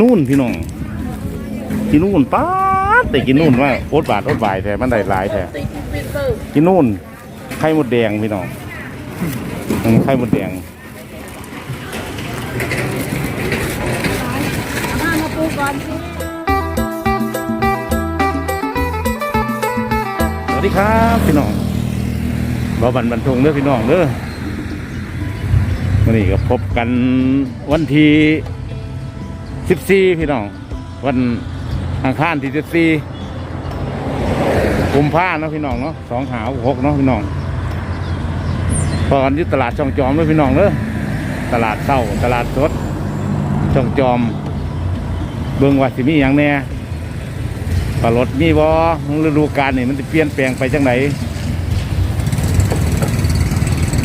นู่นพี่น้องกินนู่นป๊าดแต่กินนู่นว่าอดบาทอดบายแท้มันได้หลายแท้กินนู่นไข่หมดแดงพี่น้องอืมไข่หมดแดงสวัสดีครับพี่น้องบาบันบันทงเด้อพี่น้องเด้อวันนี้ก็พบกันวันที่ สิบสี่พี่น้อง วันอังคารที่สิบสี่กุมภาเนาะพี่น้องเนาะสองหาหกเนาะพี่น้องพอกันที่ตลาดช่องจอมด้วยพี่น้องเด้อตลาดเศร้าตลาดสดช่องจอม เบิ่งว่าสิมีอย่างแน่ปลารถมีบ่ฤดูกาลนี่มันจะเปลี่ยนแปลงไปจังไหน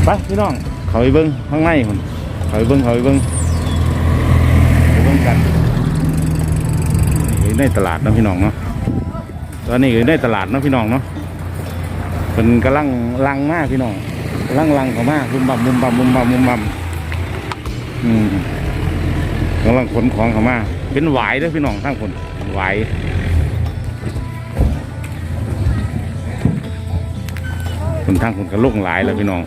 ไปพี่น้องเขาไปเบิ่งข้างในคนเขาไปเบิ่งเขาไปเบิ่ง ไปเบิ่งกันอยู่ในตลาดนะพี่น้องเนาะตอนนี้อยู่ในตลาดนะพี่น้องเนาะเป็นกำลังลังมากพี่น้องกำลังลังเขามากมุมบัมมุมบัมมุมบัมมุมบัมอืมกำลังขนของเขามาเป็นหวายเด้อพี่น้องทั้งคนหวายคนทั้งคนก็ลงหลายแล้วพี่น้อง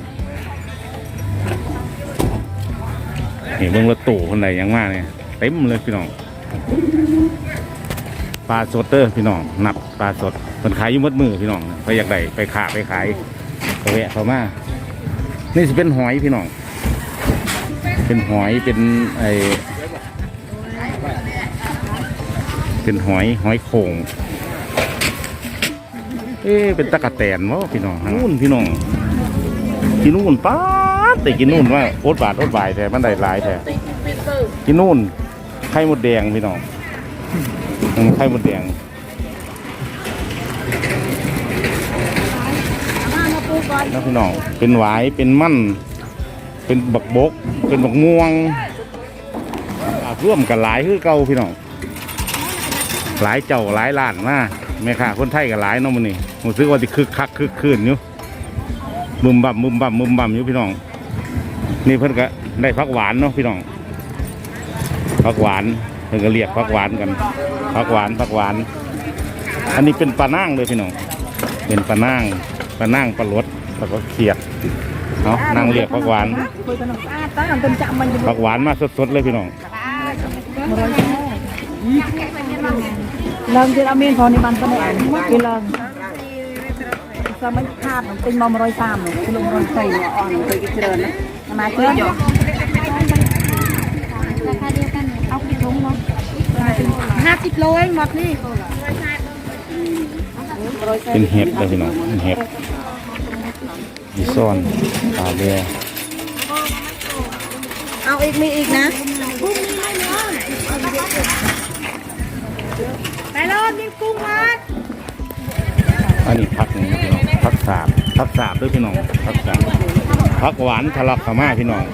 เห็นเบิ่งรถตู้คนใดยังมากเนี่ย ต็มเลยพี่น้องปลาสดเด้อพี่น้องนับปลาสดมันขายอยู่มดมือพี่น้องไปอยากได้ไปขาไปขายก็แวะเข้ามานี่สิเป็นหอยพี่น้อง เป็นหอยเป็นไอเป็นหอยหอยโข่งเอ๊เป็นตะกะแตนวะพี่น้องนู่นพี่น้องกินนู่นป๊าแต่กินนู่นว่าโอดบาทโอดบายแท้มันได้หลายแท้กินนู่น ไข่มดแดงพี่น้องไข่มดแดงนะพี่น้อง เป็นหวาย เป็นมั่น เป็นบักบก เป็นบักม่วงร่วมกันหลายคือเก่าพี่น้อง หลายเจ้าหลายล้านมาแม่ค่ะคนไทยก็หลายเนาะมันนี่ผมซื้อว่าที่คึกคักคึกคืนอยู่มึมบั่มมึมบั่มมึมบั่มอยู่พี่น้อง นี่เพิ่นก็ได้พักหวานเนาะพี่น้อง พักหวานเพิ่นก็เรียกพักหวานกันพักหวานพักหวาน อันนี้เป็นปลานั่งเลยพี่น้องเป็นปลานั่งปลานั่งปลาลดแล้วก็เขียดเอาะนั่งเรียกพักหวานผักหวานมาสดๆเลยพี่น้อง lần thì đã miên phò này bàn cái này cái lần sao mấy khát nó tinh mong rồi sam nó cái lông rồi xây nó on cái cái trời nó mà chơi rồi ราคาเดียวกันเอาไป ถุงเนาะห้าสิบโลเองหมดนี่เป็นเห็ดเลยพี่น้องเป็นเห็ดมีซ่อนปลาเบียเอาอีกมีอีกนะไปรอบยิงกุ้งมาอันนี้ผักนี่พี่น้องผักสาบผักสาบด้วยพี่น้องผักสาบผักหวานทะลักขามาพี่น้อง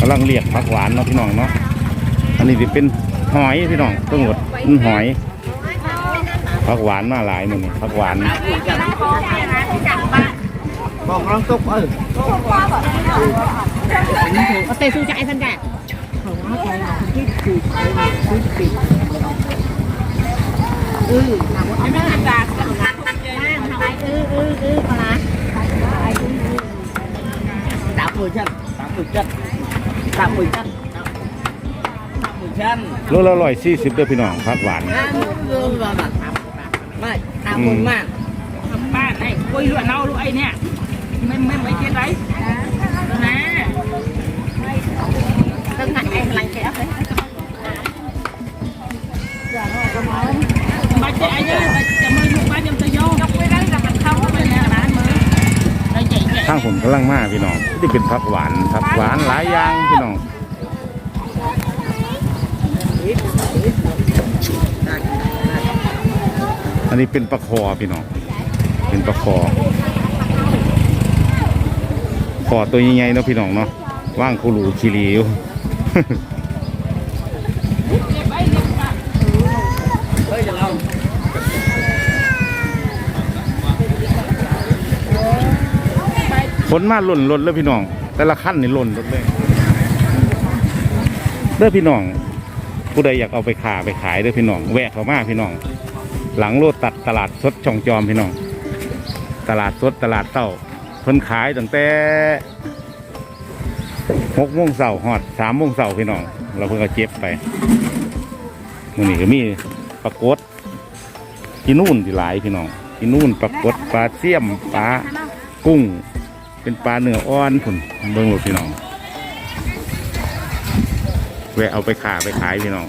กำลังเรียกผักหวานเนาะพี่น้องเนาะอันนี้จะเป็นหอยพี่น้องทั้งหมดเป็นหอยผักหวานมาหลายมันนี่ผักหวานเอาเตะสู้ใจทันแก tám mươi chân tám mươi chân tám mươi chân tám mươi chân โลละร้อยสี่สิบด้วยพี่น้องผักหวาน tám mươi và bạn tám này tám mươi mạng บ้านไอ้คุยเรื่องเราลูกไอ้เนี่ยไม่ไม่ไม่เจ็ดไรนะตึงหันไอ้พลังแกเอาไปมาเจ๊ไอ้เนี่ยจะมาางผมกำลังมาพี่น้องที่เป็นผักหวานผักหวานหลายอย่างพี่น้องอันนี้เป็นปลาคอพี่น้องเป็นปลาคอคอตัวใหญ่ๆเนาะพี่น้องเนาะว่างคูรูคีรีอยู่ ฝนมาหล่นหล่นแล้วพี่น้อง แต่ละขั้นนี่หล่นหมดเลยเด้อพี่น้อง ผู้ใดอยากเอาไปขาไปขายเด้อพี่น้อง แวะเข้ามาพี่น้อง หลังโลดตัดตลาดสดช่องจอมพี่น้อง ตลาดสดตลาดเต้าเพิ่นขายตั้งแต่หกโมงเสาร์ฮอดสามโมงเสาร์พี่น้อง เราเพิ่งก็เจ็บไปมื้อนี้ก็มีปลากดที่นู่นที่หลายพี่น้องที่นู่นปลากดปลาเสี่ยมปลากุ้ง เป็นปลาเนื้ออ่อนผุนเบิ่งหมดพี่น้องแวะเอาไปขาไปขายพี่น้อง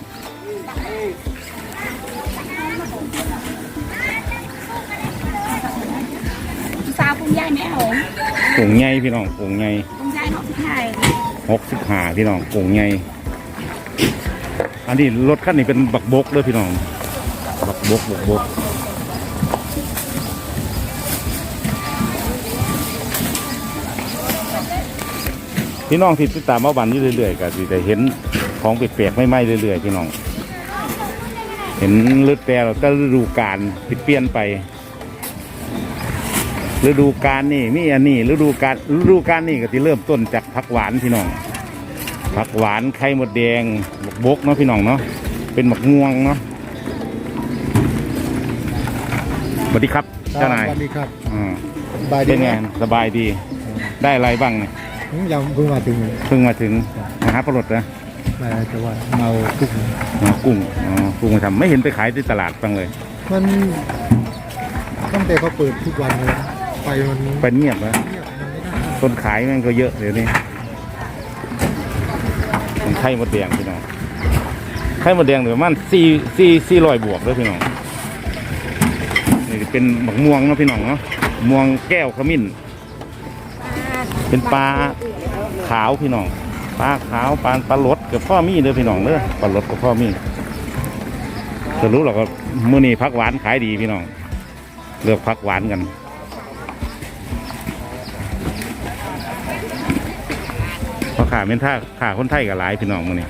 สาวคุณยายแม่หงกุ้งใหญ่พี่น้องกุ้งใหญ่คุณยายเนาะพี่ไทยหกสิบห้าพี่น้องกุ้งใหญ่อันนี้รถคันนี้เป็นบักบกเลยพี่น้อง บักบกบักบก พี่น้องที่ติดตามมาบันอยู่เรื่อยๆก็สิได้เห็นของแปลกๆไม่ไหม้เรื่อยๆพี่น้อง เห็นฤดูแต่เราแต่ฤดูกาลที่เปลี่ยนไปฤดูกาลนี่มีอันนี้ฤดูกาลฤดูกาลนี่ก็ที่เริ่มต้นจากผักหวานพี่น้องผักหวานไข่มดแดงบกบกเนาะพี่น้องเนาะเป็นหมักม่วงเนาะสวัสดีครับเจ้านายสวัสดีครับอ่าสบายดีเป็นไงไหมสบายดี ได้อะไรบ้างเนี่ยผม ยังเพิ่งมาถึงเพิ่งมาถึงมาหาปลาหลดนะมาแต่ว่าเมาทุกข์อ๋อกุ้งอ๋อกุ้งมาทำไม่เห็นไปขายที่ตลาดบ้างเลย มันตั้งแต่เขาเปิดทุกวันเลยนะไปมันไปเงียบแล้วเงียบมันไม่ได้คนขายมันก็เยอะเดี๋ยวนี้มันไข่มดแดงพี่น้องไข่มดแดงเหลือประมันสี่สี่สี่ร้อยบวกเลยพี่น้องนี่เป็นหมักม่วงเนาะพี่น้องเนาะม่วงแก้วขมิ้น เป็นปลาขาวพี่น้องปลาขาวปลาปลาลดกับพ่อมีเด้อพี่น้องเด้อปลาลดกับพ่อมีจะรู้หรอกว่ามื้อนี้พักหวานขายดีพี่น้องเลือกพักหวานกันพอขาเป็นท่าขาคนไทยกับหลายพี่น้องมื้อนี้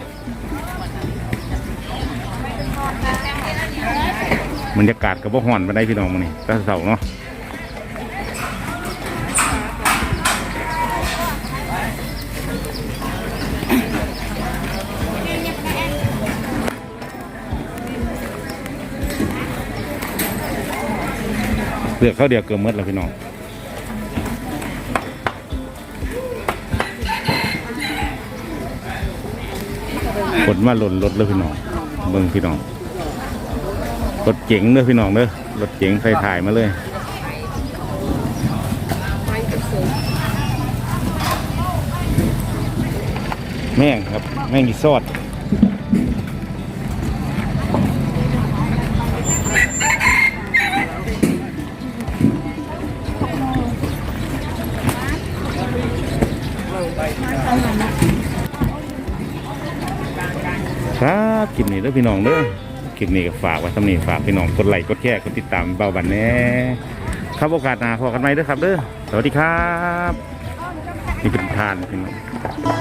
บรรยากาศกับบ่ฮ้อนปานใดพี่น้องมื้อนี้แต่เสาเนาะ เลือกเขาวเดียวเกือบมดแล้วพี่น้องฝนมาหล่นรถเลยพี่น้องเบิ่งพี่น้องรถเก๋งเด้อพี่น้องเด้อรถเก๋งไฟถ่ายมาเลยแม่งครับ แม่งอีซอด ครับคลิปนี้เด้อพี่น้องเด้อคลิปนี้ก็ฝากไว้สำนีฝากพี่น้องกดไลค์กดแชร์กดติดตามเบาบันแน่ครับโอกาสหน้าพอกันไหมเด้อครับเด้อสวัสดีครับ นี่เป็นทานพี่น้อง